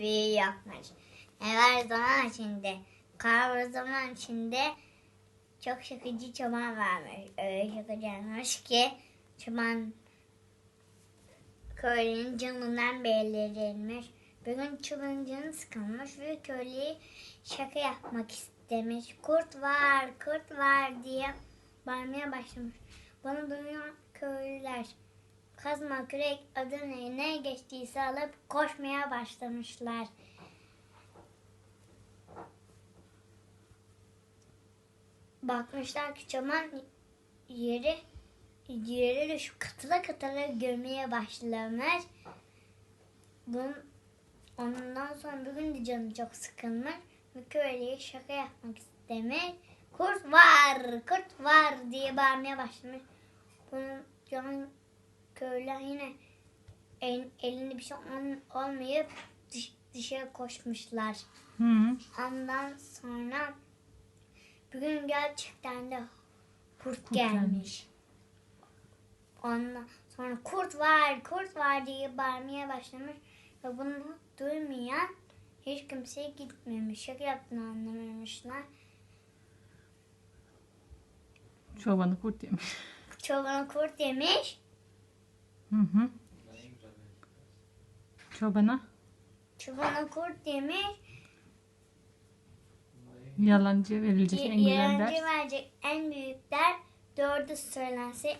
büyü yapmış. Evvel zaman içinde, kar zaman içinde çok şakacı çoban varmış. Öyle şakacıymış ki çoban köylünün canından belirlenmiş. Bir gün çobanın canı sıkılmış ve köylüye şaka yapmak istemiş. Kurt var, kurt var diye bağırmaya başlamış. Bunu duyan köylüler kazma kürek adını ne geçtiyse alıp koşmaya başlamışlar. Bakmışlar ki çoban yeri yeri de şu katıla katıla görmeye başlamış. Bunun, ondan sonra bir gün de canı çok sıkılmış. Ve köylüye şaka yapmak istemiş. Kurt var, kurt var diye bağırmaya başlamış. Bunun can köylüler yine el, elinde bir şey ol- olmayıp dış, dışarı koşmuşlar. Hı. Ondan sonra bir gün gerçekten de kurt Kurt gelmiş. gelmiş. Ondan sonra kurt var, kurt var diye bağırmaya başlamış. Ve bunu duymayan hiç kimseye gitmemiş. Şaka yaptığını anlamamışlar. Çobanı kurt yemiş. Çobanı kurt demiş. Hı hı. Çobana Çobanı kurt demiş. yalancı verilecek en güzel Yalancı ders. verecek en büyük der. Dördü söylense